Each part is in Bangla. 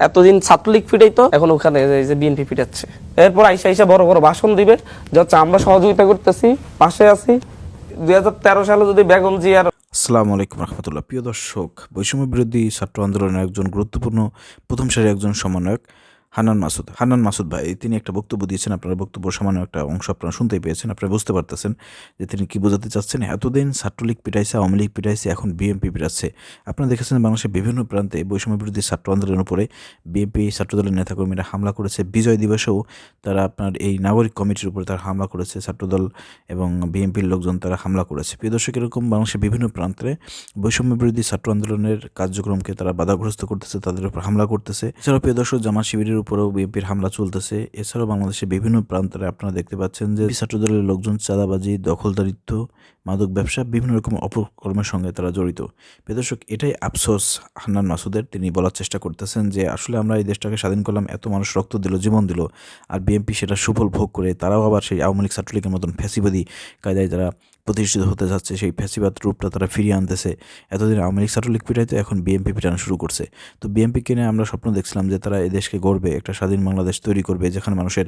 এতদিন ছাত্রলীগ ফিটাইতো এখন ওখানে যে বিএনপি ফিটাচ্ছে এরপর আইসা আইসা বড় বড় ভাষণ দিবে যে হচ্ছে আমরা সহযোগিতা করতেছি, পাশে আছি। দুই হাজার তেরো সালে যদি বেগম জিয়ার আসসালামু আলাইকুম রহমতুল্লাহ। প্রিয় দর্শক, বৈষম্য বিরোধী ছাত্র আন্দোলনের একজন গুরুত্বপূর্ণ প্রথম সারির একজন সমন্বয়ক হান্নান মাসুদ। হান্নান মাসুদ ভাই, তিনি একটা বক্তব্য দিয়েছেন, আপনারা বক্তব্য সামান্য একটা অংশ আপনারা শুনতেই পেয়েছেন, আপনারা বুঝতে পারতেছেন যে তিনি কি বোঝাতে চাচ্ছেন। এতদিন ছাত্রলীগ পিটাইছে, আওয়ামী লীগ পিটাইছে, এখন বিএনপি পিটাচ্ছে। আপনারা দেখেছেন বাংলাদেশের বিভিন্ন প্রান্তে বৈষম্য বিরোধী ছাত্র আন্দোলনের উপরে বিএনপি ছাত্রদলের নেতাকর্মীরা হামলা করেছে। বিজয় দিবসেও তারা আপনার এই নাগরিক কমিটির উপরে তারা হামলা করেছে, ছাত্রদল এবং বিএনপির লোকজন তারা হামলা করেছে। প্রিয় দর্শক, এরকম বাংলাদেশের বিভিন্ন প্রান্তে বৈষম্য বিরোধী ছাত্র আন্দোলনের কার্যক্রমকে তারা বাধাগ্রস্ত করতেছে, তাদের উপর হামলা করতেছে। এছাড়াও প্রিয় দর্শক, জামাত শিবিরের উপরেও বিএনপির হামলা চলতেছে। এছাড়াও বাংলাদেশের বিভিন্ন প্রান্তে আপনারা দেখতে পাচ্ছেন যে ছাত্রদলের লোকজন চাঁদাবাজি, দখলদারিত্ব মাদক ব্যবসা বিভিন্ন রকম অপকর্মের সঙ্গে তারা জড়িত। প্রিয় দর্শক এটাই আফসোস হান্নান মাসুদের। তিনি বলার চেষ্টা করতেছেন যে, আসলে আমরা এই দেশটাকে স্বাধীন করলাম, এত মানুষ রক্ত দিল, জীবন দিল, আর বিএনপি সেটা সুফল ভোগ করে তারাও আবার সেই আওয়ামী লীগ ছাত্রলীগের মতন ফ্যাসিবাদী কায়দায় তারা প্রতিষ্ঠিত হতে যাচ্ছে, সেই ফ্যাসিবাদ রূপটা তারা ফিরিয়ে আনতেছে। এতদিন আওয়ামী লীগ ছাত্রলীগ পিটাইতো, এখন বিএনপি পিটানো শুরু করছে। তো বিএনপিকে নিয়ে আমরা স্বপ্ন দেখছিলাম যে, তারা এই দেশকে গড়বে, একটা স্বাধীন বাংলাদেশ তৈরি করবে, যেখানে মানুষের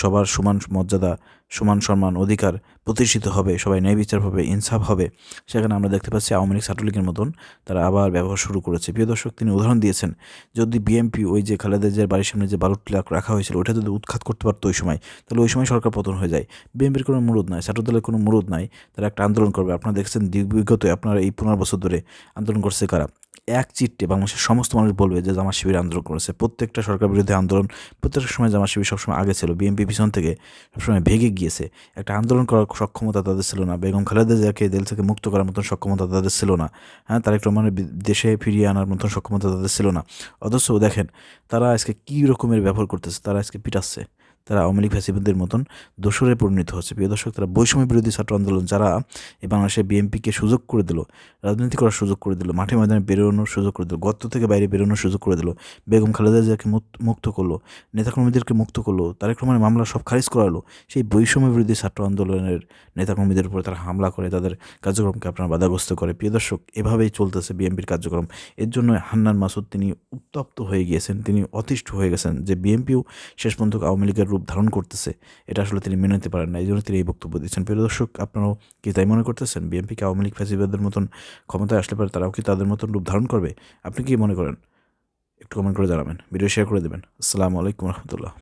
সবার সমান মর্যাদা সমান সম্মান অধিকার প্রতিষ্ঠিত হবে, সবাই ন্যায় বিচার হবে, ইনসাফ হবে। সেখানে আমরা দেখতে পাচ্ছি আওয়ামী লীগ ছাত্রলীগের মতন তারা আবার ব্যবহার শুরু করেছে। প্রিয় দর্শক, তিনি উদাহরণ দিয়েছেন, যদি বিএমপি ওই যে খালেদা জিয়ার বাড়ির সামনে যে বালুট টিলা রাখা হয়েছিল, ওটা যদি উৎখাত করতে পারতো ওই সময়, তাহলে ওই সময় সরকার পতন হয়ে যায়। বিএমপির কোনো মুরুদ নাই, ছাত্রদলের কোনো মুরুদ নাই, তারা একটা আন্দোলন করবে। আপনারা দেখছেন বিগত আপনারা এই পনেরো বছর ধরে আন্দোলন করছে কারা? এক চিট্টে বাংলাদেশের সমস্ত মানুষ বলবে যে জামা শিবির আন্দোলন করেছে। প্রত্যেকটা সরকার বিরোধী আন্দোলন প্রত্যেকটা সময় জামা শিবির সবসময় আগে ছিল। বিএনপি পিছন থেকে সবসময় ভেগে গিয়েছে। একটা আন্দোলন করার সক্ষমতা তাদের ছিল না। বেগম খালেদা জিয়াকে দেল থেকে মুক্ত করার মতন সক্ষমতা তাদের ছিল না। হ্যাঁ তারেক রহমানের দেশে ফিরিয়ে আনার মতন সক্ষমতা তাদের ছিল না। অথচ দেখেন, তারা আজকে কী রকমের ব্যবহার করতেছে, তারা আজকে পিটাচ্ছে। তারা আওয়ামী লীগ ফ্যাসিবাদদের মতন দোসরে পরিণত হচ্ছে। প্রিয় দর্শক, তারা বৈষম্য বিরোধী ছাত্র আন্দোলন যারা এই বাংলাদেশের বিএনপিকে সুযোগ করে দিল, রাজনীতি করার সুযোগ করে দিল, মাঠে ময়দানে বেরোনোর সুযোগ করে দিল, গর্ত থেকে বাইরে বেরোনোর সুযোগ করে দিল, বেগম খালেদা জিয়াকে মুক্ত করল, নেতাকর্মীদেরকে মুক্ত করল, তারেক রহমানের মামলা সব খারিজ করালো, সেই বৈষম্য বিরোধী ছাত্র আন্দোলনের নেতাকর্মীদের উপর তারা হামলা করে, তাদের কার্যক্রমকে আপনার বাধাগ্রস্ত করে। প্রিয় দর্শক, এভাবেই চলতেছে বিএনপির কার্যক্রম। এর জন্য হান্নান মাসুদ তিনি উত্তপ্ত হয়ে গিয়েছেন, তিনি অতিষ্ঠ হয়ে গেছেন যে বিএনপিও শেষ পর্যন্ত আওয়ামী লীগের রূপ ধারণ করতেছে, এটা আসলে তিনি মেনে নিতে পারেন না। এই জন্য তিনি এই বক্তব্য দিচ্ছেন। প্রিয় দর্শক, আপনারাও কি তাই মনে করতেছেন? বিএনপিকে আওয়ামী লীগ ফ্যাসিবাদের মতন ক্ষমতায় আসলে পারে তারাও কি তাদের মতন রূপ ধারণ করবে? আপনি কি মনে করেন? একটু কমেন্ট করে জানাবেন, ভিডিও শেয়ার করে দেবেন। আসসালামু আলাইকুম রহমতুল্লাহ।